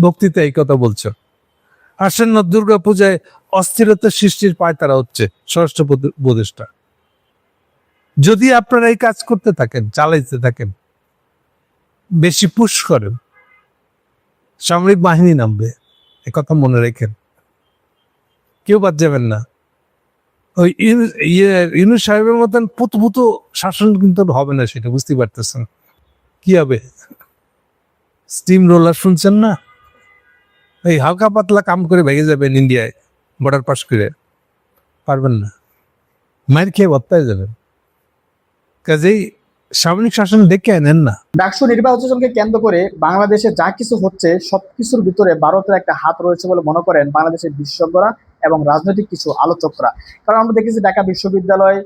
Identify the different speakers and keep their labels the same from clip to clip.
Speaker 1: বক্তৃতা এই কথা বলছো। আসন্ন দুর্গা পূজায় অস্থিরতা সৃষ্টির পায় তারা হচ্ছে স্বরাষ্ট্র উপদেষ্টা। যদি আপনারা এই কাজ করতে থাকেন, চালাইতে থাকেন, বেশি পুশ করেন, সামরিক বাহিনী নামবে কথা মনে রেখেন। কেউ বাদ যাবেন না। ওই ইউনু- ইয়ে ইউনুস সাহেবের মতন পুতপুত শাসন কিন্তু হবে না সেটা বুঝতে পারতেছেন। কি হবে? স্টিম রোলার শুনছেন না? এই হালকা পাতলা কাম করে ভেঙে যাবেন ইন্ডিয়ায় বর্ডার পাস করে। পারবেন না। মায়ের খেয়ে বত্তায় যাবেন। কাজেই সামরিক শাসন ডেকে নেন না।
Speaker 2: ডাকসু নির্বাচনকে কেন্দ্র করে বাংলাদেশে যা কিছু হচ্ছে, সবকিছুর ভিতরে ভারতের একটা হাত রয়েছে বলে মনে করেন বাংলাদেশের বিশেষজ্ঞরা এবং রাজনৈতিক কিছু আলোচকরা। কারণ আমরা দেখেছি ঢাকা বিশ্ববিদ্যালয়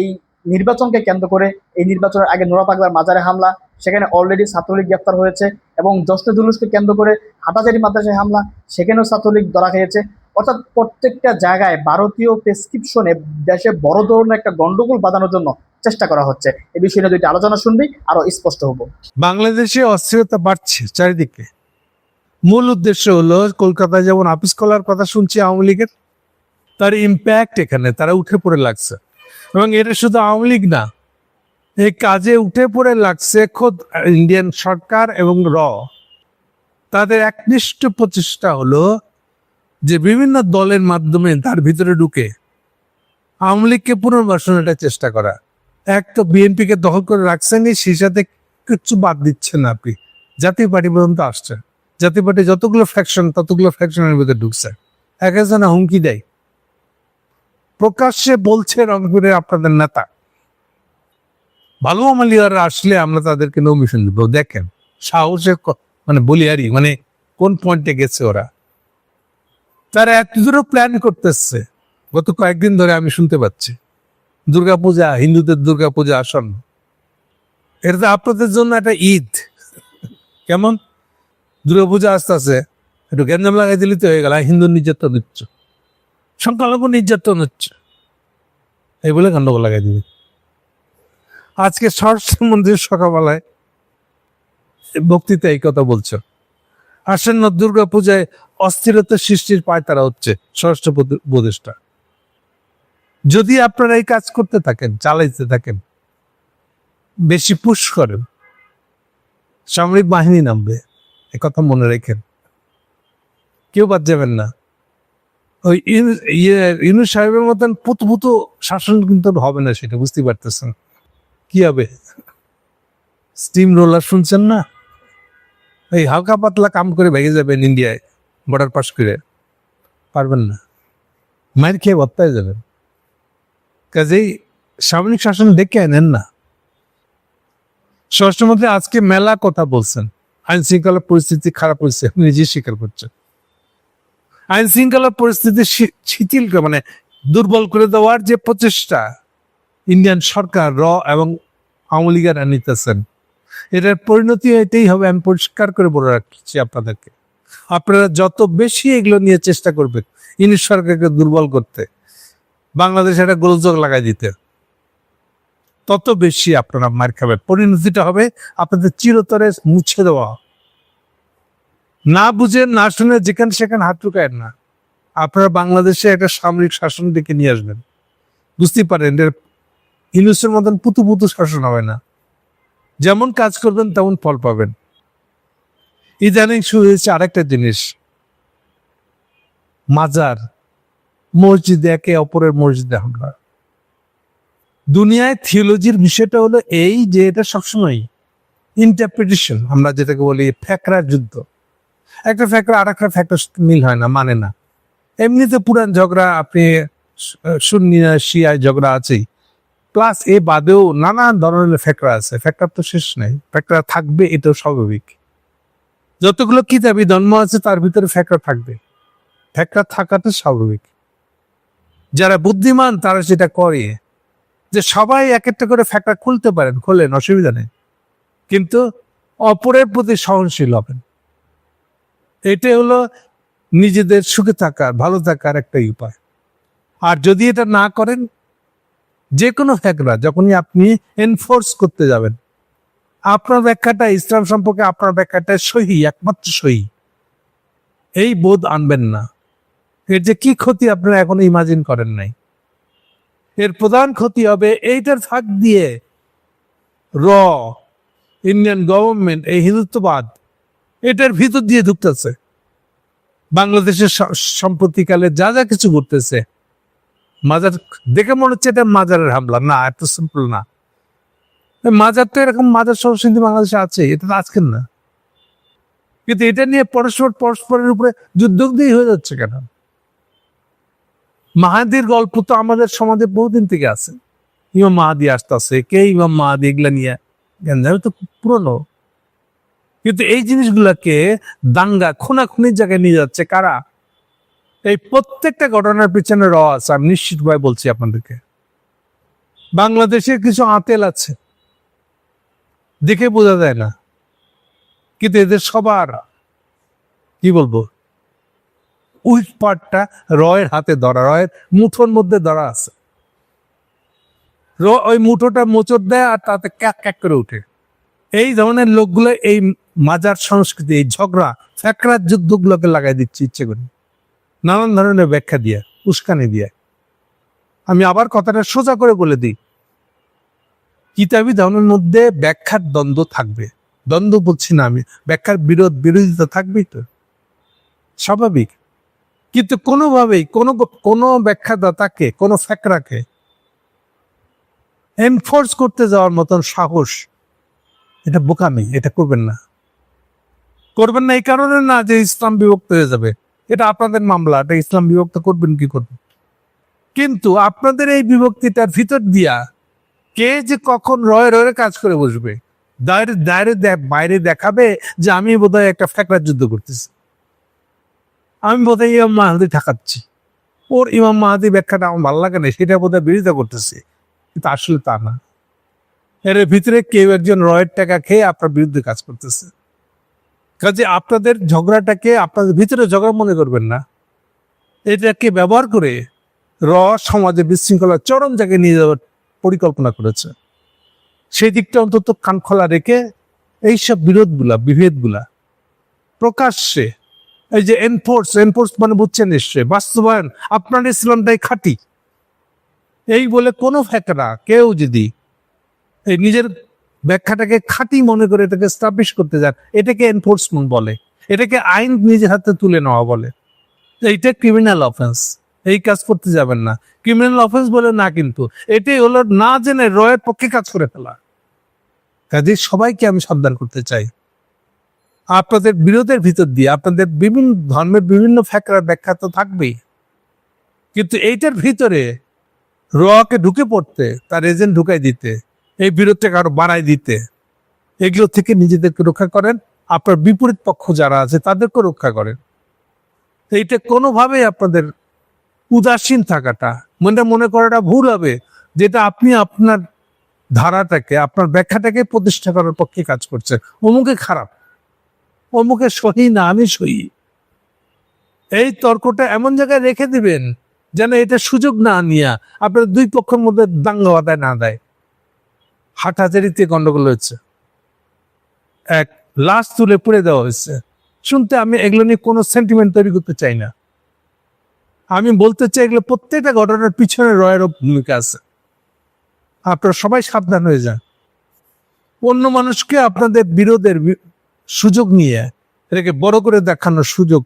Speaker 2: এই নির্বাচনকে কেন্দ্র করে এই নির্বাচনের আগে নোরা পাগলার মাজারে হামলা, সেখানে অলরেডি ছাত্রলীগ গ্রেপ্তার হয়েছে। এবং জশ্ন জুলুসকে কেন্দ্র করে হাটাজারি মাদ্রাসায় হামলা, সেখানেও ছাত্রলীগ ধরা খেয়েছে। অর্থাৎ প্রত্যেকটা জায়গায় ভারতীয় প্রেসক্রিপশনে দেশে বড় ধরনের একটা গন্ডগোল বাঁধানোর জন্য চেষ্টা করা হচ্ছে। এ বিষয়ে নিয়ে দুইটা আলোচনা শুনবি, আরও স্পষ্ট হব।
Speaker 1: বাংলাদেশে অস্থিরতা বাড়ছে চারিদিকে। মূল উদ্দেশ্য হলো, কলকাতায় যেমন আপিস কলার কথা শুনছি আওয়ামী লীগের, তার ইম্প্যাক্ট এখানে, তারা উঠে পড়ে লাগছে। এবং এটা শুধু আওয়ামী লীগ না এই কাজে উঠে পড়ে লাগছে খোদ ইন্ডিয়ান সরকার এবং র। তাদের একনিষ্ঠ প্রচেষ্টা হলো যে বিভিন্ন দলের মাধ্যমে তার ভিতরে ঢুকে আওয়ামী লীগকে পুনর্বাসনের চেষ্টা করা। এক তো বিএনপিকে দখল করে রাখছেনই সেই সাথে কিচ্ছু বাদ দিচ্ছেন আপনি। জাতীয় পার্টি পর্যন্ত আসছে। জাতীয় পার্টি যতগুলো ফ্যাকশন ততগুলো ফ্যাকশনের ভিতরে ঢুকছে। এক একজনে হুমকি দেয়। প্রকাশ্যে বলছে রংপুরের আপনাদের নেতা। ভালো আমালিয়ারা আসলে আমরা তাদেরকে নমিশন দিব। দেখেন, সাহসে মানে বলিয়ারি মানে কোন পয়েন্টে গেছে ওরা? তারা এত দূরও প্ল্যান করতেছে। গত কয়েকদিন ধরে আমি শুনতে পাচ্ছি, দুর্গাপূজা, হিন্দুদের দুর্গাপূজা আসন্ন। এটা তো আপনাদের জন্য একটা ঈদ। কেমন? দুর্গাপূজা আসতে আছে একটু গ্যাঞ্জাম লাগাই দিলে তো হয়ে গেল হিন্দু নির্যাতন হচ্ছে, সংখ্যালঘু নির্যাতন হচ্ছে। এই বলে গন্ডগোল লাগাই দিবে। আজকে সরস্বতী মন্দির সকালবেলায় বক্তৃতা এই কথা বলছো। আসন্ন দুর্গাপূজায় অস্থিরতা সৃষ্টির পায় তারা হচ্ছে উপদে- উপদেষ্টা। যদি আপনারা এই কাজ করতে থাকেন, চালাইতে থাকেন, বেশি পুশ করেন, সামরিক বাহিনী নামবে, এ কথা মনে রেখেন। কেউ বাদ যাবেন না। ওই ইউনু- ইয়ে ইউনুস সাহেবের মতন পুতপুত শাসন কিন্তু হবে না, সেটা বুঝতে পারতেছেন। কি হবে? স্টিম রোলার শুনছেন না? এই হালকা পাতলা কাম করে ভেঙে যাবেন ইন্ডিয়ায় বর্ডার পাস করে। পারবেন না। মায়ের খেয়ে বত্তায় যাবেন। কাজেই সামরিক শাসন ডেকে নেন না। স্বরাষ্ট্রমন্ত্রী আজকে মেলা কথা বলছেন। আইন শৃঙ্খলা পরিস্থিতি খারাপ হয়েছে, আপনি নিজেই স্বীকার করছেন। আইন শৃঙ্খলা পরিস্থিতি শিথিল মানে দুর্বল করে দেওয়ার যে প্রচেষ্টা ইন্ডিয়ান সরকার, র এবং আওয়ামী লীগেরা নিতেছেন এটার পরিণতি এটাই হবে, আমি পরিষ্কার করে বলে রাখছি আপনাদেরকে। আপনারা যত বেশি এগুলো নিয়ে চেষ্টা করবেন, ইনি সরকারকে দুর্বল করতে, বাংলাদেশ একটা গোলযোগ লাগাই দিতে, তত বেশি আপনারা মার খাবেন। পরিণতিটা হবে আপনাদের চিরতরে মুছে দেওয়া। না বুঝে, না শুনে যেখানে সেখানে হাত ঢুকায়েন না। আপনারা বাংলাদেশে একটা সামরিক শাসন ডেকে নিয়ে আসবেন। বুঝতেই পারেন, এর ইনুসের মতন পুতু পুতু শাসন হবে না। যেমন কাজ করবেন, তেমন ফল পাবেন। ইদানিং শুরু হয়েছে আরেকটা জিনিস। মাজার, মসজিদে একে অপরের মসজিদে হামলা। দুনিয়ায় থিওলজির বিষয়টা হলো এই যে এটা সবসময় ইন্টারপ্রিটেশন আমরা যেটাকে বলি ফ্যাকরা যুদ্ধ। একটা ফ্যাকরা আর একটা ফ্যাকরা মিল হয় না মানে না। এমনিতে পুরান ঝগড়া, আপনি শূন্য শিয়ায় ঝগড়া আছেই। প্লাস এ বাদেও নানান ধরনের ফ্যাকরা আছে। ফ্যাকরা তো শেষ নেই। ফ্যাকরা থাকবে, এটাও স্বাভাবিক। যতগুলো কিতাবি জন্ম আছে, তার ভিতরে ফ্যাকরা থাকবে। ফ্যাকরা থাকাটা স্বাভাবিক। যারা বুদ্ধিমান, তারা সেটা করে, যে সবাই এক একটা করে ফ্যাক্টর খুলতে পারেন খোলেন অসুবিধা নেই। কিন্তু অপরের প্রতি সহনশীল হবেন। এটাই হলো নিজেদের সুখে থাকার, ভালো থাকার একটাই উপায়। আর যদি এটা না করেন যে কোনো ফ্যাকরা যখনই আপনি এনফোর্স করতে যাবেন, আপনার ব্যাখ্যাটা ইসলাম সম্পর্কে আপনার ব্যাখ্যাটা সহি, একমাত্র সহি। এই বোধ আনবেন না। এর যে কি ক্ষতি আপনারা এখনও ইমাজিন করেন নাই। এর প্রধান ক্ষতি হবে এইটার ফাঁক দিয়ে র ইন্ডিয়ান গভর্নমেন্ট এই হিন্দুত্ববাদ, এটার ভিতর দিয়ে ঢুকতেছে। বাংলাদেশের সম্প্রতিকালে যা যা কিছু ঘটতেছে। মাজার, দেখে মনে হচ্ছে এটা মাজারের হামলা। না, এত সিম্পল না। মাজার তো এরকম মাজার সংস্কৃতি বাংলাদেশে আছে, এটা তো আজকের না। কিন্তু এটা নিয়ে পরস্পর, পরস্পরের উপরে যুদ্ধ দিয়ে হয়ে যাচ্ছে কেন? মাহাদির গল্প তো আমাদের সমাজে বহুদিন থেকে আছে। ইমাম মাহাদি আসতেছে, কে ইমাম মাহাদি, এগুলা নিয়ে? গেঞ্জামে তো পুরনো। কিন্তু এই জিনিসগুলাকে দাঙ্গা, খুনাখুনির জায়গায় নিয়ে যাচ্ছে কারা? এই প্রত্যেকটা ঘটনার পিছনে র আছে, আমি নিশ্চিতভাবে বলছি আপনাদেরকে। বাংলাদেশের কিছু আতেল আছে, দেখে বোঝা যায় না। কিন্তু এদের সবার, কি বলব? উইক পার্টটা রয়ের হাতে ধরা, রয়ের মুঠোর মধ্যে ধরা আছে। র ওই মুঠোটা মোচড় দেয় আর তাতে ক্যাক ক্যাক করে উঠে। এই ধরনের লোকগুলো এই মাজার সংস্কৃতি, এই ঝগড়া ফ্যাকরার যুদ্ধগুলোকে লাগাই দিচ্ছে ইচ্ছে করে। নানান ধরনের ব্যাখ্যা দিয়ে, উস্কানি দিয়ে। আমি আবার কথাটা সোজা করে বলে দিই। কিতাবি ধর্মের মধ্যে ব্যাখ্যার দ্বন্দ্ব থাকবে। দ্বন্দ্ব বলছি না আমি, ব্যাখ্যার বিরোধ, বিরোধিতা থাকবেই তো। স্বাভাবিক। কিন্তু কোনোভাবেই কোনো কোনো ব্যাখ্যাদাতাকে, কোনো ফ্যাকরাকে এনফোর্স করতে যাওয়ার মতন সাহস, এটা বোকামি এটা করবেন না। করবেন না এই কারণে না যে ইসলাম বিভক্ত হয়ে যাবে। এটা আপনাদের মামলা, এটা ইসলাম বিভক্ত করবেন কি করবেন? কিন্তু আপনাদের এই বিভক্তিটার ভিতর দিয়া কে যে কখন রয়ে রয়ে কাজ করে বসবে? দায়ের দায়ের বাইরে দেখাবে যে আমি বোধহয় একটা ফ্যাকরার যুদ্ধ করতেছি। আমি বোধহয় ইমাম মাহাদি ঠাকাচ্ছি। ওর ইমাম মাহাদি ব্যাখ্যাটা আমার ভালো লাগে না, সেটা বোধহয় বিরোধিতা করতেছে। কিন্তু আসলে তা না। এর ভিতরে কেউ একজন রয়ের টাকা খেয়ে আপনার বিরুদ্ধে কাজ করতেছে। কাজে আপনাদের ঝগড়াটাকে আপনাদের ভিতরে ঝগড়া মনে করবেন না। এটাকে ব্যবহার করে র সমাজে বিশৃঙ্খলা চরম জায়গায় নিয়ে যাওয়ার পরিকল্পনা করেছে। সেই দিকটা অন্তত কান খোলা রেখে এইসব বিরোধগুলা, বিভেদগুলা প্রকাশ্যে, এই যে এনফোর্স এনফোর্স মানে বুঝছেন নিশ্চয় বাস্তবায়ন, আপনার ইসলামটাই খাঁটি। এই বলে কোনো ফ্যাকরা, কেউ যদি এই নিজের ব্যাখ্যাটাকে খাঁটি মনে করে এটাকে স্টাবলিশ করতে যান। এটাকে এনফোর্সমেন্ট বলে। এটাকে আইন নিজের হাতে তুলে নেওয়া বলে। এইটা ক্রিমিনাল অফেন্স এই কাজ করতে যাবেন না। ক্রিমিনাল অফেন্স বলে না কিন্তু। এটাই হলো না জেনে রয়ের পক্ষে কাজ করে ফেলা। কাজে সবাইকে আমি সাবধান করতে চাই। আপনাদের বিরোধের ভিতর দিয়ে, আপনাদের বিভিন্ন ধর্মের বিভিন্ন ফ্যাকরার ব্যাখ্যা তো থাকবেই। কিন্তু এইটার ভিতরে রকে ঢুকে পড়তে, তার এজেন্ট ঢুকাই দিতে এই বিরোধটাকে আরও বাড়াই দিতে। এগুলো থেকে নিজেদেরকে রক্ষা করেন। আপনার বিপরীত পক্ষ যারা আছে তাদেরকে রক্ষা করেন। এইটা কোনোভাবেই আপনাদের উদাসীন থাকাটা, মনে মনে করাটা ভুল হবে। যেটা আপনি আপনার ধারাটাকে, আপনার ব্যাখ্যাটাকে প্রতিষ্ঠা করার পক্ষে কাজ করছেন অমুকে খারাপ, অমুকে সহি না, আমি সহি। এই তর্কটা এমন জায়গায় রেখে দিবেন যেন এটা সুযোগ না নিয়ে আপনার দুই পক্ষের মধ্যে দাঙ্গা না দেয়। হাটাজারিতে গন্ডগোল হয়েছে। এক, লাশ তুলে পুড়ে দেওয়া হয়েছে। শুনতে আমি এগুলো নিয়ে কোনো সেন্টিমেন্ট তৈরি করতে চাই না। আমি বলতে চাই এগুলো প্রত্যেকটা ঘটনার পিছনে রয়েরও ভূমিকা আছে। আপনারা সবাই সাবধান হয়ে যান। অন্য মানুষকে আপনাদের বিরোধের সুযোগ নিয়ে এটাকে বড় করে দেখানোর সুযোগ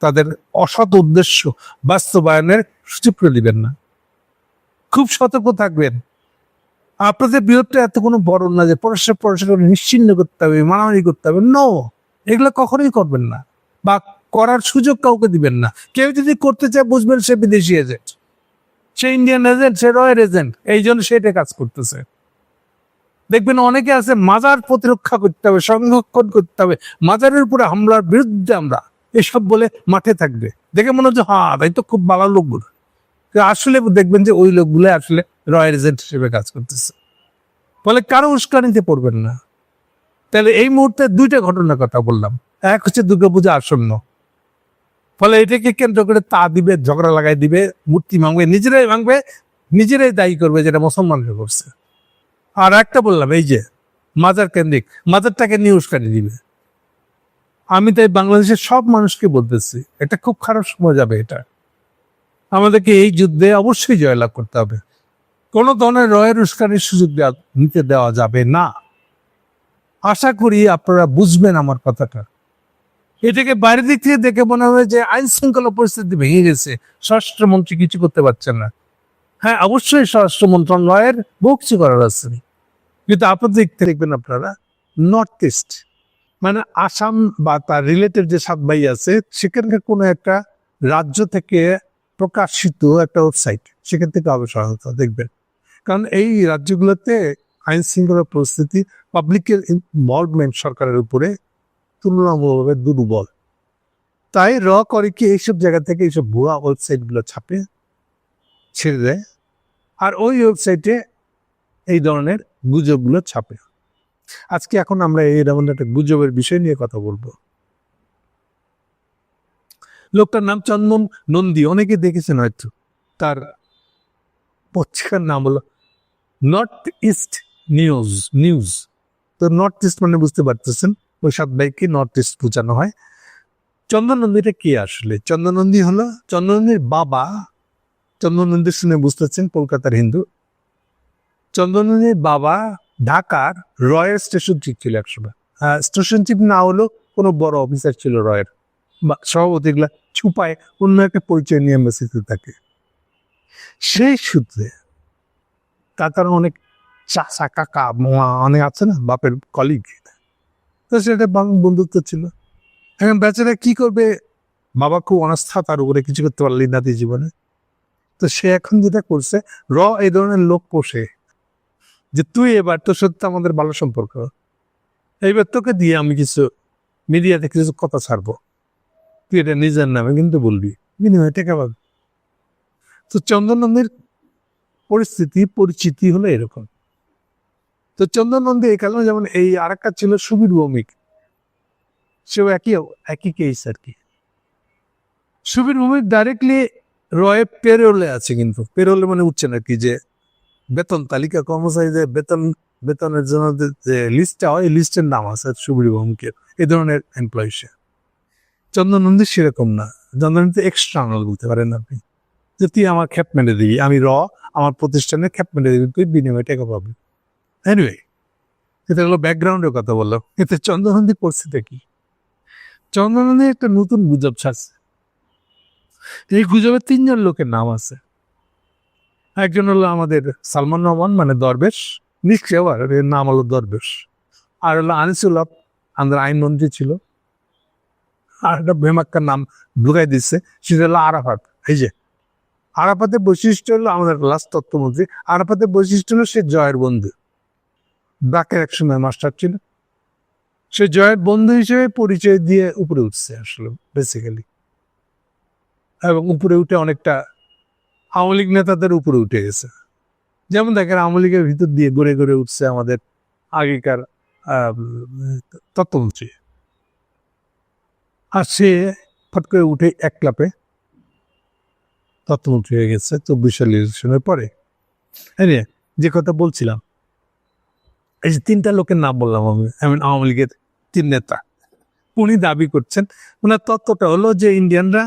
Speaker 1: তাদের অসৎ উদ্দেশ্য বাস্তবায়নের সুযোগ করে দিবেন না। খুব সতর্ক থাকবেন। আপনাদের বিরোধটা এত কোনো বড় না যে পরস্পর পরস্পর নিশ্চিন্ন করতে হবে, মারামারি করতে হবে। নো এগুলো কখনোই করবেন না বা করার সুযোগ কাউকে দিবেন না। কেউ যদি করতে চায় বুঝবেন সে বিদেশি এজেন্ট সে ইন্ডিয়ান এজেন্ট সে রয়ের এজেন্ট এই জন্য সেটা কাজ করতেছে। দেখবেন অনেকে আছে মাজার প্রতিরক্ষা করতে হবে, সংরক্ষণ করতে হবে, মাজারের উপরে হামলার বিরুদ্ধে আমরা এসব বলে মাঠে থাকবে। দেখে মনে হচ্ছে হ্যাঁ তাই তো খুব ভালো লোকগুলো আসলে দেখবেন যে ওই লোকগুলো আসলে রয়্যাল এজেন্ট হিসেবে কাজ করতেছে। ফলে কারও উস্কানিতে পড়বেন না। তাহলে এই মুহূর্তে দুইটা ঘটনার কথা বললাম। এক হচ্ছে দুর্গাপূজা আসন্ন। ফলে এটাকে কেন্দ্র করে তা দিবে, ঝগড়া লাগাই দিবে, মূর্তি ভাঙবে, নিজেরাই ভাঙবে, নিজেরাই দায়ী করবে, যেটা মুসলমানরা করছে। আর একটা বললাম, এই যে, মাজার কেন্দ্রিক, মাজারটাকে নিয়ে উস্কানি দিবে। আমি তাই বাংলাদেশের সব মানুষকে বলতেছি, এটা খুব খারাপ সময় যাবে এটা। আমাদেরকে এই যুদ্ধে অবশ্যই জয়লাভ করতে হবে। কোনো ধরনের রয়ের উস্কানির সুযোগ নিতে দেওয়া যাবে না। আশা করি আপনারা বুঝবেন আমার কথাটা। এটাকে বাইরের দিক থেকে দেখে মনে হবে যে আইন শৃঙ্খলা পরিস্থিতি ভেঙে গেছে। স্বরাষ্ট্রমন্ত্রী কিছু করতে পারছেন না। হ্যাঁ অবশ্যই স্বরাষ্ট্র মন্ত্রণালয়ের বহু কিছু করার আছে। কিন্তু আপনাদের থেকে দেখবেন আপনারা, নর্থ ইস্ট মানে আসাম বা তার রিলেটেড যে সাত ভাই আছে, সেখানকার কোনো একটা রাজ্য থেকে প্রকাশিত একটা ওয়েবসাইট, সেখান থেকে হবে সহায়তা দেখবেন। কারণ এই রাজ্যগুলোতে আইন শৃঙ্খলা পরিস্থিতি পাবলিকের ইনভলভমেন্ট সরকারের উপরে তুলনামূলকভাবে দুর্বল। তাই র করে কি এইসব জায়গা থেকে এইসব ভুয়া ওয়েবসাইটগুলো ছাপে, ছেড়ে দেয়? আর ওই ওয়েবসাইটে এই ধরনের গুজবগুলো ছাপে। আজকে এখন আমরা এই ধরনের একটা গুজবের বিষয় নিয়ে কথা বলব। লোকটার নাম চন্দন নন্দী অনেকে দেখেছেন হয়তো। তার পত্রিকার নাম হলো নর্থ ইস্ট নিউজ নিউজ তো নর্থ ইস্ট মানে বুঝতে পারতেছেন ওই সাত ভাইকে নর্থ ইস্ট বোঝানো হয়। চন্দন নন্দীটা কে আসলে? চন্দন নন্দী হলো চন্দন নন্দীর বাবা চন্দন নন্দী শুনে বুঝতেছেন কলকাতার হিন্দু। চন্দ্রনন্দীর বাবা ঢাকার রয়ের স্টেশন চিফ ছিল একসময়। স্টেশন চিফ না হলেও কোনো বড় অফিসার ছিল রয়ের। বা সভাপতিগুলা ছুপায় অন্য একটা পরিচয় নিয়ে এম্বাসিতে থাকে। সেই সূত্রে তার অনেক চাচা, কাকা অনেক আছে না, বাপের কলিগ তো সেটা বন্ধুত্ব ছিল। এখন বেচারা কি করবে? বাবা খুব অনাস্থা, তার উপরে কিছু করতে পারলি নাতি জীবনে। তো সে এখন যেটা করছে, র এই ধরনের লোক পোষে, যে তুই এবার তোর সত্যি আমাদের ভালো সম্পর্ক। এইবার তোকে দিয়ে আমি কিছু মিডিয়াতে কিছু কথা ছাড়বো। তুই এটা নিজের নামে কিন্তু বলবি। বিনিময় টাকা পাবি। তো চন্দন নন্দীর পরিস্থিতি, পরিচিতি হলো এরকম। তো চন্দন নন্দী এই কারণে যেমন এই আরেকটা ছিল সুবীর ভৌমিক, সেও একই একই কেস আর কি। সুবীর ভৌমিক ডাইরেক্টলি রয়ে পেরোলে আছে কিন্তু। পেরোলে মানে উঠছে না কি যে বেতন, তালিকা কর্মচারীদের বেতন, বেতনের জন্য যে- যে লিস্টটা হয়, এই লিস্টের নাম আছে সুবীর ভৌমিকের, এই ধরনের এমপ্লয়ি সে। চন্দন নন্দী সেরকম না। চন্দন নন্দী এক্সটার্নাল বলতে পারেন আপনি। যে তুই আমার খ্যাপ মেরে দিবি, আমি র আমার প্রতিষ্ঠানে খ্যাপ মেরে দিবি, তুই বিনিময়ে টাকা পাবি। এনিওয়ে এটা হলো ব্যাকগ্রাউন্ডের কথা বললাম। এতে চন্দ্রনন্দী পরিস্থিতি কি চন্দ্রনন্দী একটা নতুন গুজব ছাড়ছে। এই গুজবে তিনজন লোকের নাম আছে। একজন হলো আমাদের সালমান রহমান মানে দরবেশ নিশ্চয় আবার এর নাম হলো দরবেশ। আর হলো আনিসুল্লাহ আমাদের আইনমন্ত্রী ছিল। আর একটা ভেমাক্কার নাম ঢুকাই দিচ্ছে সেটা হলো আরাফাত। এই যে আরাফাতের বৈশিষ্ট্য হলো আমাদের লাস্ট তত্ত্বমন্ত্রী। আরাফাতের বৈশিষ্ট্য হলো সে জয়ের বন্ধু। ব্র্যাকের এক সময় মাস্টার ছিল। সে জয়ের বন্ধু হিসেবে পরিচয় দিয়ে উপরে উঠছে আসলে বেসিক্যালি এবং উপরে উঠে অনেকটা আওয়ামী লীগ নেতাদের উপরে উঠে গেছে। যেমন দেখেন আওয়ামী লীগের ভিতর দিয়ে গড়ে গড়ে উঠছে আমাদের আগেকার তত্ত্বমন্ত্রী। আর সে ফট করে উঠে এক ক্লাপে তত্ত্বমন্ত্রী হয়ে গেছে চব্বিশ সাল ইলেকশনের পরে। হ্যাঁ যে কথা বলছিলাম, এই যে তিনটা লোকের নাম বললাম আমি আমি আওয়ামী লীগের তিন নেতা। উনি দাবি করছেন, ওনার তত্ত্বটা হলো যে ইন্ডিয়ানরা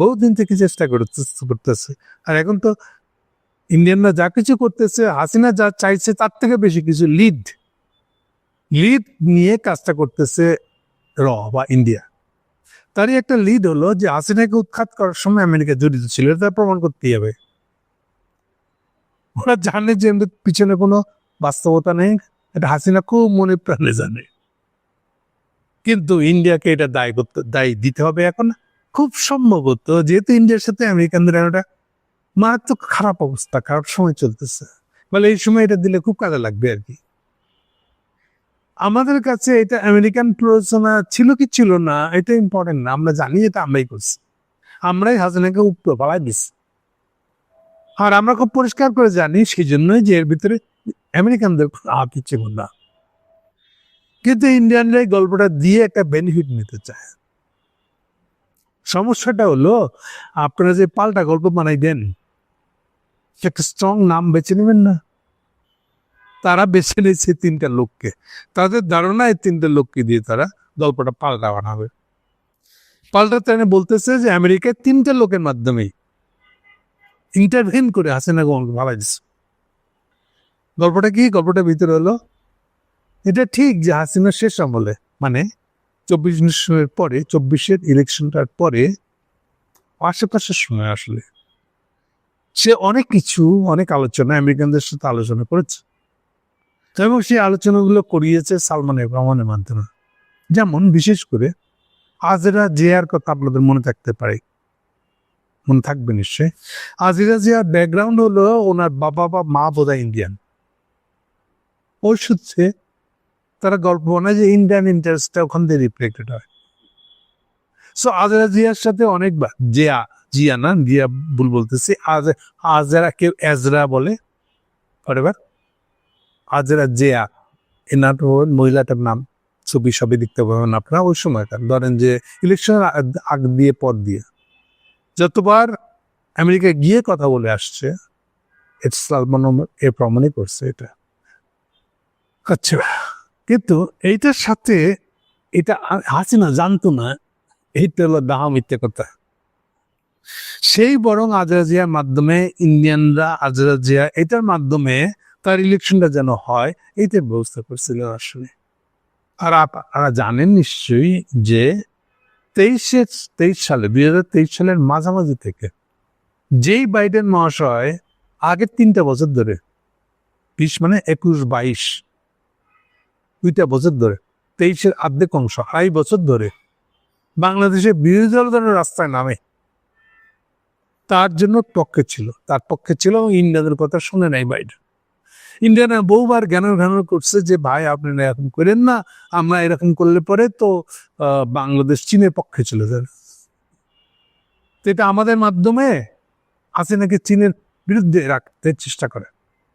Speaker 1: বহুদিন থেকে চেষ্টা করতে করতেছে। আর এখন তো ইন্ডিয়ানরা যা কিছু করতেছে, হাসিনা যা চাইছে, তার থেকে বেশি কিছু লিড লিড নিয়ে কাজটা করতেছে র বা ইন্ডিয়া। তারই একটা লিড হলো যে হাসিনাকে উৎখাত করার সময় আমেরিকা জড়িত ছিল। এটা প্রমাণ করতেই হবে? ওরা জানে যে এদের পিছনে কোনো বাস্তবতা নেই। এটা হাসিনা খুব মনে প্রাণে জানে। কিন্তু ইন্ডিয়াকে এটা দায় করতে, দায় দিতে হবে এখন। খুব সম্ভবত যেহেতু ইন্ডিয়ার সাথে আমেরিকানদের একটা মারাত্মক খারাপ অবস্থা, খারাপ সময় চলতেছে। বলে এই সময় এটা দিলে খুব কাজে লাগবে আর কি। আমাদের কাছে এটা আমেরিকান প্ররোচনা ছিল কি ছিল না, এটা ইম্পর্টেন্ট না। আমরা জানি এটা আমরাই করছি। আমরাই হাসিনাকে উপরে পালাই দিচ্ছি আর আমরা খুব পরিষ্কার করে জানি সেই জন্যই যে এর ভিতরে আমেরিকানদের হাত ইচ্ছে না। কিন্তু ইন্ডিয়ানরা এই গল্পটা দিয়ে একটা বেনিফিট নিতে চায়। সমস্যাটা হলো, আপনারা যে পাল্টা গল্প বানাই দেন, একটা স্ট্রং নাম বেছে নেবেন না। তারা বেছে নিয়েছে তিনটা লোককে। তাদের ধারণা এই তিনটা লোককে দিয়ে তারা গল্পটা বানাবে। পাল্টা তেনে বলতেছে যে, আমেরিকায় তিনটা লোকের মাধ্যমেই ইন্টারভেন করে হাসিনা গমনকে ভালাই দিচ্ছে গল্পটা কি? গল্পটার ভিতরে হলো, এটা ঠিক যে হাসিনা শেষ আমলে মানে চব্বিশ নিশ্চয়ের পরে, চব্বিশের ইলেকশনটার পরে, আশেপাশের সময় আসলে, সে অনেক কিছু, অনেক আলোচনা আমেরিকানদের সাথে আলোচনা করেছে। এবং সেই আলোচনাগুলো করিয়েছে সালমান রহমানের মাধ্যমে যেমন বিশেষ করে আজরা জিয়ার কথা আপনাদের মনে থাকতে পারে। মনে থাকবে নিশ্চয় আজিরা জিয়ার ব্যাকগ্রাউন্ড হলো ওনার বাবা বা মা বোধহয় ইন্ডিয়ান ওই সূত্রে তারা গল্প বানায় যে ইন্ডিয়ান ইন্টারেস্টটা ওখান থেকে রিফ্লেক্টেড হয়। সো আজরা জিয়ার সাথে অনেকবার, জিয়া জিয়া না, জিয়া ভুল বলতেছি, আজ, আজরা কেউ এজরা বলে এবার আজরা জিয়া, এনার ওর মহিলাটার নাম ছবি সবই দেখতে পাবেন আপনারা ওই সময়কার। ধরেন যে ইলেকশন আগ দিয়ে, পর দিয়ে। যতবার আমেরিকা গিয়ে কথা বলে আসছে এটা সালমান এ প্রমাণই করছে এটা। আচ্ছা কিন্তু এইটার সাথে এটা হাসিনা জানতো না, এইটা হলো দাহা মিথ্যে কথা। সেই বরং আজরাজিয়ার মাধ্যমে, ইন্ডিয়ানরা আজরাজিয়া এটার মাধ্যমে তার ইলেকশনটা যেন হয়, এইটার ব্যবস্থা করছিল আসলে। আর আপনারা জানেন নিশ্চয়ই যে তেইশে, তেইশ সালে, দুই হাজার তেইশ সালের মাঝামাঝি থেকে যেই বাইডেন মহাশয় আগের তিনটা বছর ধরে, বিশ মানে একুশ বাইশ, দুইটা বছর ধরে, তেইশের অর্ধেক অংশ, আড়াই বছর ধরে বাংলাদেশে বিরোধী দলের রাস্তায় নামে, তার জন্য পক্ষে ছিল। তার পক্ষে ছিল ইন্ডিয়াদের কথা শুনে নাই বাইডেন। ইন্ডিয়ানা বহুবার জ্ঞান ঘান করছে যে, ভাই, আপনি এরকম করেন না। আমরা এরকম করলে পরে তো বাংলাদেশ চীনের পক্ষে চলে যাবে। তো এটা আমাদের মাধ্যমে হাসিনাকে চীনের বিরুদ্ধে রাখতে চেষ্টা করে।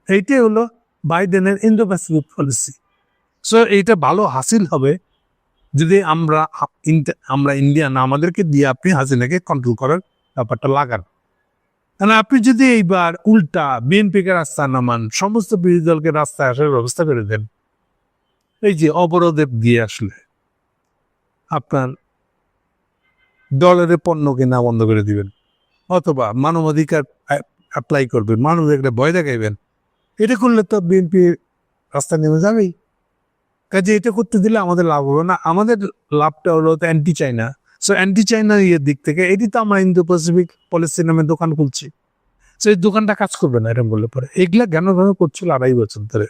Speaker 1: এইটাই হলো বাইডেনের ইন্দো প্যাসিফিক পলিসি সো এইটা ভালো হাসিল হবে যদি আমরা আমরা ইন্ডিয়ান, আমাদেরকে দিয়ে আপনি হাসিনাকে কন্ট্রোল করার ব্যাপারটা লাগান। আপনি যদি এইবার উল্টা বিএনপিকে রাস্তা নামান, সমস্ত বিরোধী দলকে রাস্তায় আসার ব্যবস্থা করে দেন, এই যে অবরোধে দিয়ে আসলে আপনার ডলারে পণ্য কেনা বন্ধ করে দিবেন, অথবা মানবাধিকার অ্যাপ্লাই করবেন মানবাধিকারে ভয় দেখাইবেন, এটা করলে তো বিএনপি রাস্তা নেমে যাবেই। কাজে এটা করতে দিলে আমাদের লাভ হবে না। আমাদের লাভটা হলো anti China so anti China ইয়ের দিক থেকে, এটি তো আমরা ইন্দো প্যাসিফিক পলিসি নামে দোকান খুলছি। সো এই দোকানটা কাজ করবে না এরকম বললে পরে। এগুলা জ্ঞান ঘন করছিল আড়াই বছর ধরে?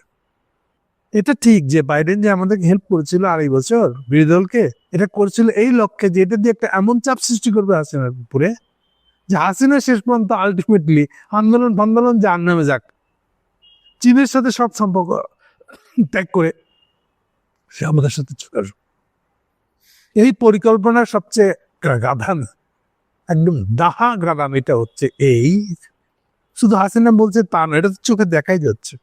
Speaker 1: এটা ঠিক যে বাইডেন যে আমাদেরকে হেল্প করেছিল আড়াই বছর, বিরোধী দলকে, এটা করছিল এই লক্ষ্যে যে এটা দিয়ে একটা এমন চাপ সৃষ্টি করবে হাসিনার উপরে, যে হাসিনা শেষ পর্যন্ত আলটিমেটলি আন্দোলন ফান্দোলন যার নামে যাক, চীনের সাথে সব সম্পর্ক ত্যাগ করে সে আমাদের সাথে চলে আসবে। এই পরিকল্পনা সবচেয়ে গাধান, একদম দাহা গাধান এটা হচ্ছে এই। শুধু হাসিনা বলছে তা না এটা তো চোখে দেখাই যাচ্ছে।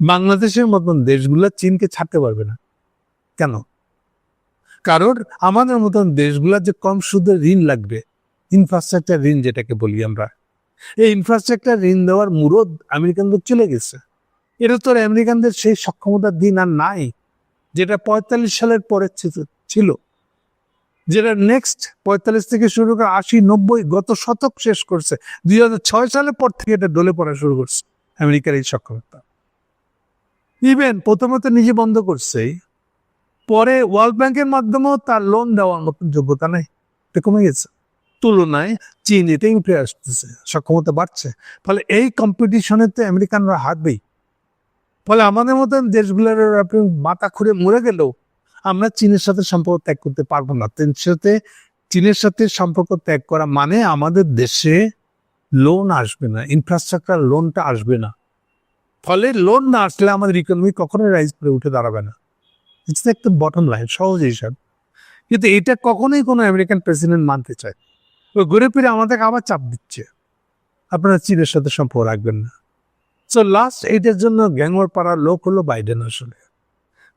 Speaker 1: বাংলাদেশের মতন দেশগুলো চীনকে ছাড়তে পারবে না। কেন? কারণ আমাদের মতন দেশগুলা যে কম সুদের ঋণ লাগবে ইনফ্রাস্ট্রাকচার ঋণ যেটাকে বলি আমরা, এই ইনফ্রাস্ট্রাকচার ঋণ দেওয়ার মুরদ আমেরিকানদের চলে গেছে। এটা তো আমেরিকানদের সেই সক্ষমতার দিন আর নাই। যেটা পঁয়তাল্লিশ সালের পরে ছিল যেটা নেক্সট পঁয়তাল্লিশ থেকে শুরু করে আশি, নব্বই, গত শতক শেষ করছে। দুই ছয় সালের পর থেকে এটা ডলে পড়া শুরু করছে আমেরিকার এই সক্ষমতা। ইভেন প্রথমত নিজে বন্ধ করছেই, পরে ওয়ার্ল্ড ব্যাংকের মাধ্যমেও তার লোন দেওয়ার মতন যোগ্যতা নেই, এটা কমে গেছে। তুলনায় চীন এটাই উঠে আসতেছে, সক্ষমতা বাড়ছে। ফলে এই কম্পিটিশনে তো আমেরিকানরা হারবেই। ফলে আমাদের মতন দেশগুলোর আপনি মাথা খুঁড়ে মরে গেলেও আমরা চীনের সাথে সম্পর্ক ত্যাগ করতে পারব না। সাথে, চীনের সাথে সম্পর্ক ত্যাগ করা মানে আমাদের দেশে লোন আসবে না ইনফ্রাস্ট্রাকচার লোনটা আসবে না। ফলে লোন না আসলে আমাদের ইকোনমি কখনোই রাইজ করে উঠে দাঁড়াবে না। ইটস একটা বটম লাইন সহজ হিসাব কিন্তু এটা কখনোই কোনো আমেরিকান প্রেসিডেন্ট মানতে চায় ওই ঘুরে ফিরে আমাদেরকে আবার চাপ দিচ্ছে। আপনারা চীনের সাথে সম্পর্ক রাখবেন না। সো লাস্ট এইটার জন্য গ্যাংওয়ার পাড়ার লোক হলো বাইডেন আসলে।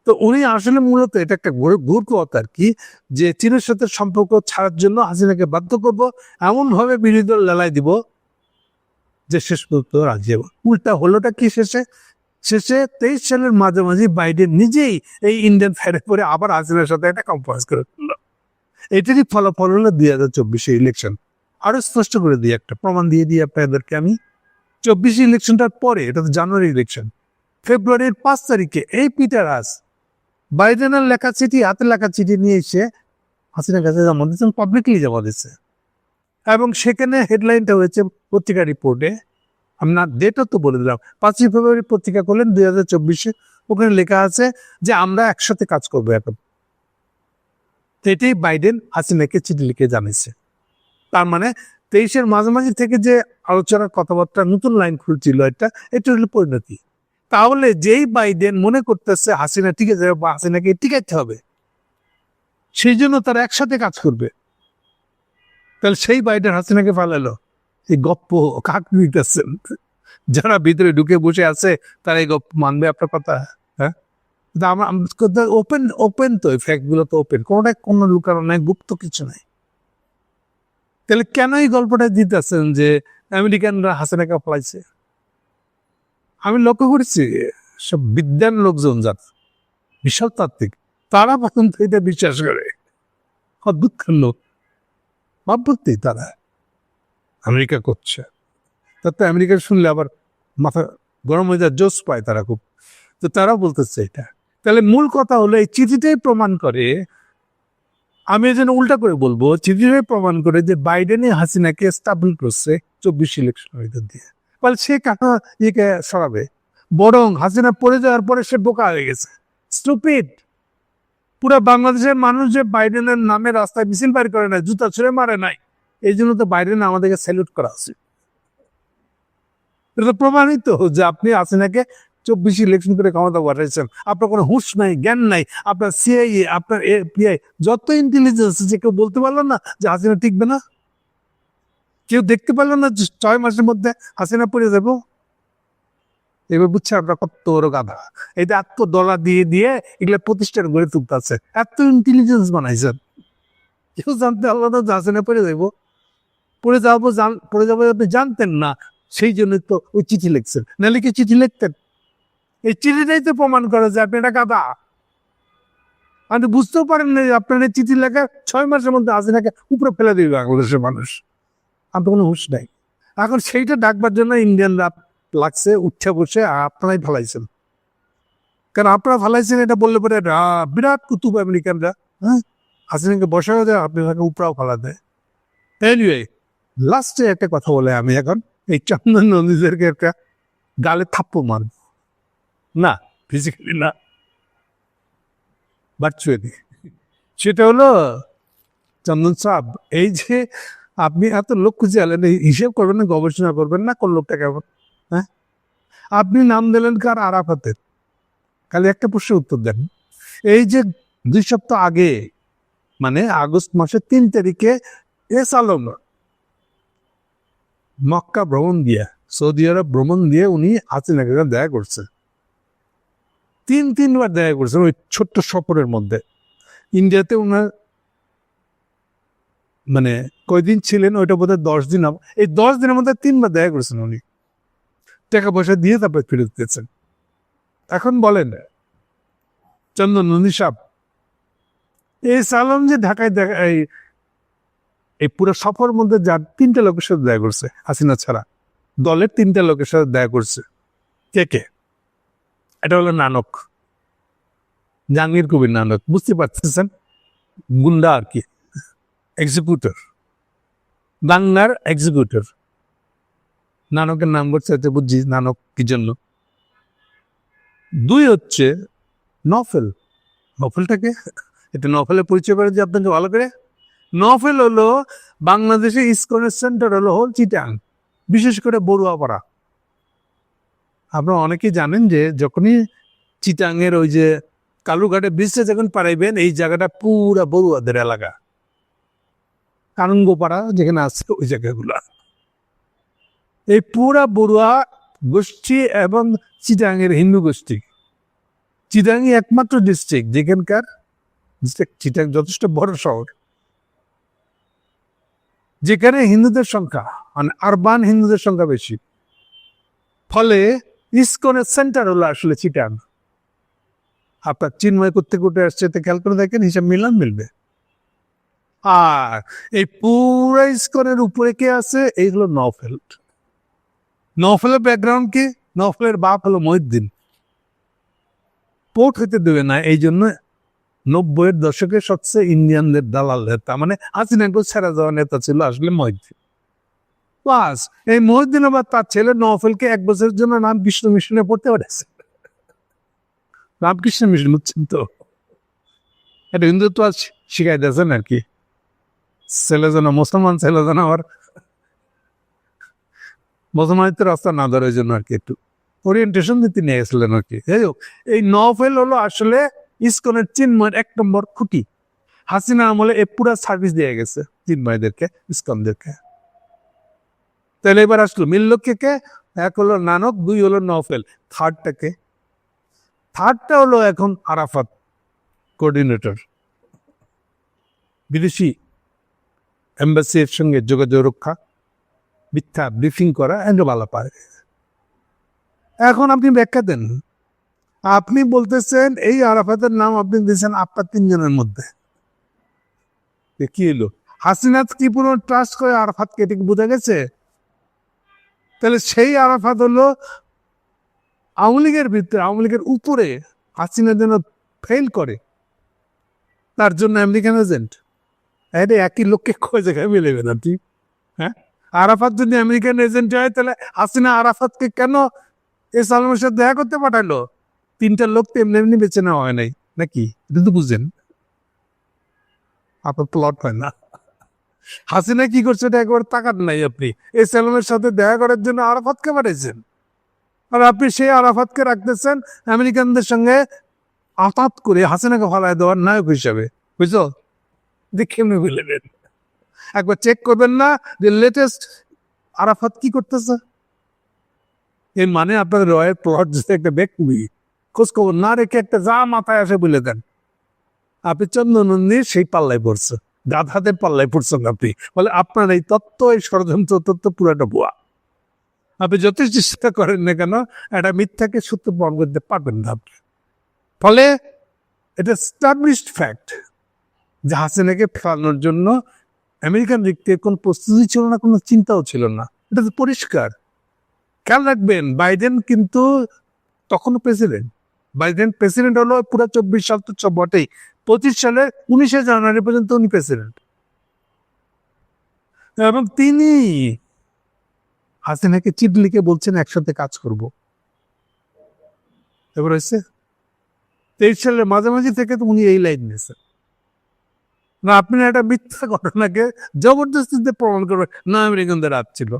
Speaker 1: তো উনি আসলে মূলত এটা একটা গুরুত্ব আর কি যে চীনের সাথে সম্পর্ক ছাড়ার জন্য হাসিনাকে বাধ্য করব এমন ভাবে বিরোধী দল লেলাই দিব যে শেষ পর্যন্ত রাজি হব। উল্টা হলোটা কি শেষে? শেষে তেইশ সালের মাঝামাঝি বাইডেন নিজেই এই ইন্ডিয়ান ফায়ারে পরে আবার হাসিনার সাথে একটা কম্পাস করে ফেলল। এটারই ফলাফল হলো দুই হাজার চব্বিশে ইলেকশন আরও স্পষ্ট করে দিই একটা, প্রমাণ দিয়ে দিই আপনাদেরকে আমি। চব্বিশে ইলেকশনটার পরে, এটা তো জানুয়ারি ইলেকশন, ফেব্রুয়ারির পাঁচ তারিখে এই পিটার হাস বাইডেনের লেখা চিঠি হাতে লেখা চিঠি নিয়ে এসে হাসিনা কাছে জমা দিচ্ছেন পাবলিকলি জমা দিচ্ছে এবং সেখানে হেডলাইনটা হয়েছে পত্রিকা রিপোর্টে আমি না ডেটও তো বলে দিলাম, পাঁচই ফেব্রুয়ারি পত্রিকা করলেন দুই হাজার চব্বিশে। ওখানে লেখা আছে যে, আমরা একসাথে কাজ করব এখন। এটাই বাইডেন হাসিনাকে চিঠি লিখে জানিয়েছে। তার মানে তেইশের মাঝামাঝি থেকে যে আলোচনার কথাবার্তা, নতুন লাইন খুলছিল এটা এটা হলো পরিণতি। তাহলে যেই বাইডেন মনে করতেছে হাসিনা টিকে যাবে বা হাসিনাকে টিকাইতে হবে, সেই জন্য তারা একসাথে কাজ করবে। তাহলে সেই বাইডেন হাসিনাকে ফালালো। এই গপ্প কাক নিতেছেন যারা ভিতরে ঢুকে বসে আছে, তারা এই গপ্প মানবে আপনার কথা হ্যাঁ? ওপেন ওপেন তো ফ্যাক্টগুলো তো ওপেন কোনোটা কোনো লুকানো নাই, গুপ্ত কিছু নাই। তাহলে কেন এই গল্পটা দিতেছেন যে আমেরিকানরা হাসিনাকে ফলাইছে? আমি লক্ষ্য করেছি, সব বিদ্যান লোকজন যারা, বিশাল তাত্ত্বিক, তারা পর্যন্ত এটা বিশ্বাস করে। অদ্ভুত লোক। ভাবভর্তি তারা আমেরিকা করছে। তাতে আমেরিকা শুনলে আবার মাথা গরম হয়ে যায়, জোশ পায় তারা খুব। তো তারা বলতেছে এটা। তাহলে মূল কথা হলো, এই চিঠিটাই প্রমাণ করে আমি যেন উল্টা করে বলব চিঠিটাই প্রমাণ করে যে বাইডেনে হাসিনাকে স্টাবল করছে চব্বিশ ইলেকশন দিয়ে। ফলে সে কাকা ইয়েকে সরাবে? বরং হাসিনা পড়ে যাওয়ার পরে সে বোকা হয়ে গেছে। স্টুপিড পুরো বাংলাদেশের মানুষ যে বাইডেনের নামে রাস্তায় মিছিল বাইর করে নাই, জুতা ছুঁড়ে মারে নাই, এই জন্য তো বাইডেন আমাদেরকে স্যালুট করা উচিত। এটা তো প্রমাণিত যে আপনি হাসিনাকে চব্বিশ ইলেকশন করে ক্ষমতা পাঠাইছেন। আপনার কোনো হুঁশ নাই, জ্ঞান নাই। আপনার সিআইএ আপনার এপিআই যত ইন্টেলিজেন্স যে কেউ বলতে পারল না যে হাসিনা টিকবে না? কেউ দেখতে পারল না ছয় মাসের মধ্যে হাসিনা পড়ে যাব? এবার বুঝছে আমরা কত বড় গাধা। এটা এত ডলার দিয়ে দিয়ে এগুলো প্রতিষ্ঠান গড়ে তুলতেছে। এত ইন্টেলিজেন্স বানাইছেন। কেউ জানতে আল্লাহ তো হাসিনা পড়ে যাব? পড়ে যাব পড়ে যাব আপনি জানতেন না। সেই জন্য তো ওই চিঠি লিখছেন। নাহলে কি চিঠি লিখতেন? এই চিঠিটাই তো প্রমাণ করে যে আপনি এটা গাধা আপনি বুঝতেও পারেন না আপনার এই চিঠি লেখা ছয় মাসের মধ্যে হাসিনাকে উপরে ফেলে দিবে বাংলাদেশের মানুষ। আপনার কোনো হুঁশ নাই। এখন সেইটা ডাকবার জন্য ইন্ডিয়ানরা লাগছে, উঠে বসে আপনারাই ফেলাইছেন। কারণ আপনারা ফেলাইছেন এটা বললে পরে বিরাট কুতুব আমেরিকানরা হ্যাঁ? হাসিনাকে বসাও দেয় আপনি তাকে উপরাও ফেলা দেয়। এনিওয়ে লাস্টে একটা কথা বলে আমি এখন। এই চন্দন নন্দীদেরকে একটা গালে থাপ্পো মারব। না ফিজিক্যালি না ভার্চুয়ালি সেটা হলো চন্দন সাহ এই যে আপনি এত লোক খুঁজে আলেন হিসেব করবেন না, গবেষণা করবেন না, কোন লোকটা কেমন হ্যাঁ? আপনি নাম দিলেন কার? আরাফাতের। খালি একটা প্রশ্নের উত্তর দেন। এই যে দুই সপ্তাহ আগে মানে আগস্ট মাসের তিন তারিখে এস আলম, মক্কা ভ্রমণ দিয়ে, সৌদি আরব ভ্রমণ দিয়ে উনি হাসিনাকে দেখা করছে। তিন, তিনবার দেখা করেছেন ওই ছোট্ট সফরের মধ্যে। ইন্ডিয়াতে ওনার মানে কয়দিন ছিলেন, ওইটা বোধহয় দশ দিন এই দশ দিনের মধ্যে তিনবার দেখা করেছেন উনি। টাকা পয়সা দিয়ে তারপরে ফেরত দিয়েছেন। এখন বলেন, চন্দন নন্দী সাহ এই সালাম যে ঢাকায় দেখা এই এই পুরো সফর মধ্যে যার তিনটা লোকের সাথে দেখা করছে, হাসিনা ছাড়া। দলের তিনটা লোকের সাথে দেখা করছে। কে কে? এটা হলো নানক। জাহাঙ্গীর কবির নানক। বুঝতে পারতেছেন? গুন্ডা আর কি। এক্সিকিউটর বাংলার এক্সিকিউটর নানকের নাম এতে বুঝছি নানক কি জন্য। দুই হচ্ছে নফেল। নফেলটাকে? এটা নফেলের পরিচয় করে যে আপনাকে ভালো করে। নফেল হলো বাংলাদেশে ইসকনের সেন্টার হলো হল চিটাং। বিশেষ করে বড়ুয়াপাড়া। আপনারা অনেকেই জানেন যে যখনই চিটাংয়ের ওই যে কালুঘাটে ব্রিজটা যখন পারাইবেন এই জায়গাটা পুরা বড়ুয়াদের এলাকা। কানুনগোপাড়া যেখানে আছে, ওই জায়গাগুলো। এই পুরা বড়ুয়া গোষ্ঠী এবং চিটাংয়ের হিন্দু গোষ্ঠী। চিটাংই একমাত্র ডিস্ট্রিক্ট, যেখানকার চিটাং যথেষ্ট বড় শহর। যেখানে হিন্দুদের সংখ্যা মানে আরবান হিন্দুদের সংখ্যা বেশি। ফলে ইসকনের সেন্টার হলো আসলে চিটাং আপনার চিন্ময় করতে করতে আসছে, তো খেয়াল করে দেখেন, হিসাব মিলান মিলবে। আর এই পুরা স্কনের উপরে কে আছে? এই হলো নফেল নফেলের ব্যাকগ্রাউন্ড কি? নফেলের বাপ হলো মহিউদ্দিন। পোর্ট হইতে দেবে না, এই জন্য নব্বইয়ের দশকে সবচেয়ে ইন্ডিয়ানদের দালাল নেতা মানে হাসিনা ছেড়ে যাওয়া নেতা ছিল আসলে মহিউদ্দিন। বাস এই তার ছেলে নফেলকে এক বছরের জন্য নাম বিষ্ণু মিশনে পড়তে রামকৃষ্ণ মিশন, বুঝছেন তো? এটা আজ শিখাই দিয়েছেন আর কি। ছেলে যেন মুসলমান, ছেলে যেন আবার মুসলমানিত্বের রাস্তা না ধরার জন্য আর কি একটু ওরিয়েন্টেশন দিতে নিয়ে গেছিলেন আর কি। যাই হোক, এই নভেল হলো আসলে ইসকনের চিন্ময়ের এক নম্বর খুঁটি। হাসিনা আমলে এ পুরা সার্ভিস দিয়ে গেছে চিন্ময়দেরকে ইসকনদেরকে। তাহলে এবার আসলো মিলল কে কে? এক হলো নানক, দুই হলো নফেল থার্ডটা কে? থার্ডটা হলো এখন আরাফাত কোঅর্ডিনেটর বিদেশি এম্বাসির সঙ্গে যোগাযোগ রক্ষা, মিথ্যা ব্রিফিং করা এগুলো ভালো পারে এখন আপনি ব্যাখ্যা দেন। আপনি বলতেছেন এই আরাফাতের নাম আপনি দিয়েছেন আপনার তিনজনের মধ্যে। কি এলো হাসিনাথ কি পুরো ট্রাস্ট করে আরাফাতকে, এটা কি বোঝা গেছে? তাহলে সেই আরাফাত হলো আওয়ামী লীগের ভিতরে, আওয়ামী লীগের উপরে হাসিনা যেন ফেল করে, তার জন্য আমেরিকান এজেন্ট এটা একই লোককে কয় জায়গায় মিলেবে না ঠিক হ্যাঁ? আরাফাত যদি আমেরিকান এজেন্ট হয়, তাহলে হাসিনা আরাফাতকে কেন এ আলমের সাথে দেখা করতে পাঠালো? তিনটা লোক তো এমনি এমনি বেছে নেওয়া হয় নাই, নাকি? এটা তো বুঝেন। আপনার প্লট হয় না। হাসিনা কি করছে এটা একবার তাকান নাই আপনি। এই আলমের সাথে দেখা করার জন্য আরাফাতকে পাঠাইছেন আর আপনি সেই আরাফাতকে রাখতেছেন আমেরিকানদের সঙ্গে আতাত করে হাসিনাকে ফলায় দেওয়ার নায়ক হিসাবে। বুঝছ? দেখে এমনি একবার চেক করবেন না যে লেটেস্ট আরাফাত কি করতেছে। এর মানে আপনার রয়ের প্লট একটা ব্যক্তি খোঁজ খবর না রেখে একটা যা মাথায় আসে বলে দেন। আপনি চন্দ্রনন্দী সেই পাল্লায় পড়ছে। গাধাদের পাল্লায় পড়ছেন আপনি। বলে, আপনার এই তত্ত্ব, এই ষড়যন্ত্র তত্ত্ব পুরাটা ভুয়া। আপনি যথেষ্ট চেষ্টা করেন না কেন একটা মিথ্যাকে সত্য প্রমাণ করতে পারবেন না আপনি। ফলে এটা স্টাবলিশড ফ্যাক্ট যে হাসিনাকে ফেলানোর জন্য আমেরিকান দিক থেকে কোনো প্রস্তুতি ছিল না, কোনো চিন্তাও ছিল না। এটা তো পরিষ্কার। খেয়াল রাখবেন, বাইডেন কিন্তু তখনও প্রেসিডেন্ট। বাইডেন প্রেসিডেন্ট হলো পুরো চব্বিশ সাল তো বটেই। পঁচিশ সালে উনিশে জানুয়ারি পর্যন্ত উনি প্রেসিডেন্ট এবং তিনি হাসিনাকে চিঠি লিখে বলছেন, একসাথে কাজ করব। এবার হয়েছে, তেইশ সালের মাঝামাঝি থেকে তো উনি এই লাইন নিয়েছেন। না, আপনি একটা মিথ্যা ঘটনাকে জবরদস্তিতে প্রমাণ করবেন, না আমেরিকানদের হাত ছিল।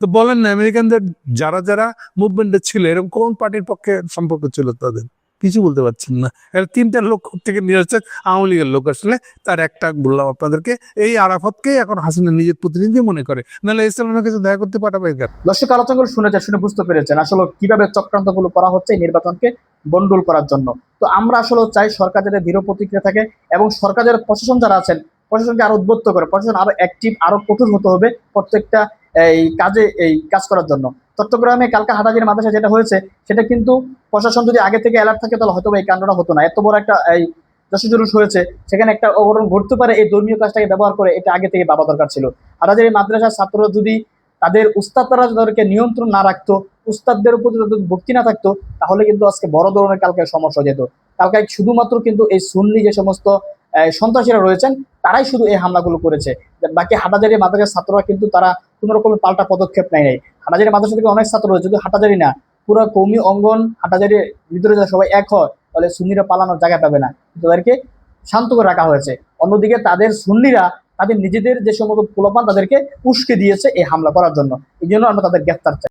Speaker 1: তো বলেন না, আমেরিকানদের যারা যারা মুভমেন্টে ছিল, এরকম কোন পার্টির পক্ষে সম্পর্ক ছিল তাদের? কিছু বলতে পারছেন না। এর তিনটা লোক থেকে নিয়ে আসছে আওয়ামী লীগের লোক আসলে, তার একটা বললাম আপনাদেরকে, এই আরাফতকে এখন হাসিনা নিজের প্রতিনিধি মনে করে। নাহলে ইসলামের কাছে দেখা করতে পাঠাবে
Speaker 2: দর্শক আলোচনাগুলো শুনেছেন, শুনে বুঝতে পেরেছেন আসলে কীভাবে চক্রান্তগুলো করা হচ্ছে নির্বাচনকে বন্ডুল করার জন্য। তো আমরা আসলে চাই সরকার যাতে দৃঢ় প্রতিক্রিয়া থাকে এবং সরকার যারা প্রশাসন যারা আছেন, প্রশাসনকে আরও উদ্বুদ্ধ করে, প্রশাসন আরও অ্যাক্টিভ আরও কঠোর হতে হবে প্রত্যেকটা এই কাজে, এই কাজ করার জন্য। চট্টগ্রামে কালকা হাটাজির মাদ্রাসা যেটা হয়েছে, সেটা কিন্তু প্রশাসন যদি আগে থেকে অ্যালার্ট থাকে, তাহলে হয়তো এই কাণ্ডটা হতো না। এত বড় একটা, এই যশ জুলুস হয়েছে, সেখানে একটা অঘটন ঘটতে পারে, এই ধর্মীয় কাজটাকে ব্যবহার করে, এটা আগে থেকে ভাবা দরকার ছিল। হাটাজারি মাদ্রাসার ছাত্ররা যদি তাদের উস্তাদরা তাদেরকে নিয়ন্ত্রণ না রাখতো, উস্তাদদের উপর যদি ভক্তি না থাকতো, তাহলে কিন্তু আজকে বড় ধরনের কালকে সমস্যা যেত। কালকে শুধুমাত্র কিন্তু এই সুন্নি যে সমস্ত সন্ত্রাসীরা রয়েছেন, তারাই শুধু এই হামলাগুলো করেছে। বাকি হাটাজারি মাদ্রাসার ছাত্ররা কিন্তু তারা কোনো রকমের পাল্টা পদক্ষেপ নেয় নাই। হাটাজারি মাদ্রাসা থেকে অনেক ছাত্র যদি হাটাজারি না, পুরো কৌমি অঙ্গন হাটাজারির ভিতরে যদি সবাই এক হয়, তাহলে সুন্নিরা পালানোর জায়গা পাবে না। তাদেরকে শান্ত করে রাখা হয়েছে। অন্যদিকে তাদের সুন্নিরা তাদের নিজেদের যে সমস্ত পোলাপান তাদেরকে উস্কে দিয়েছে এই হামলা করার জন্য। এই জন্য আমরা তাদের গ্রেফতার চাই।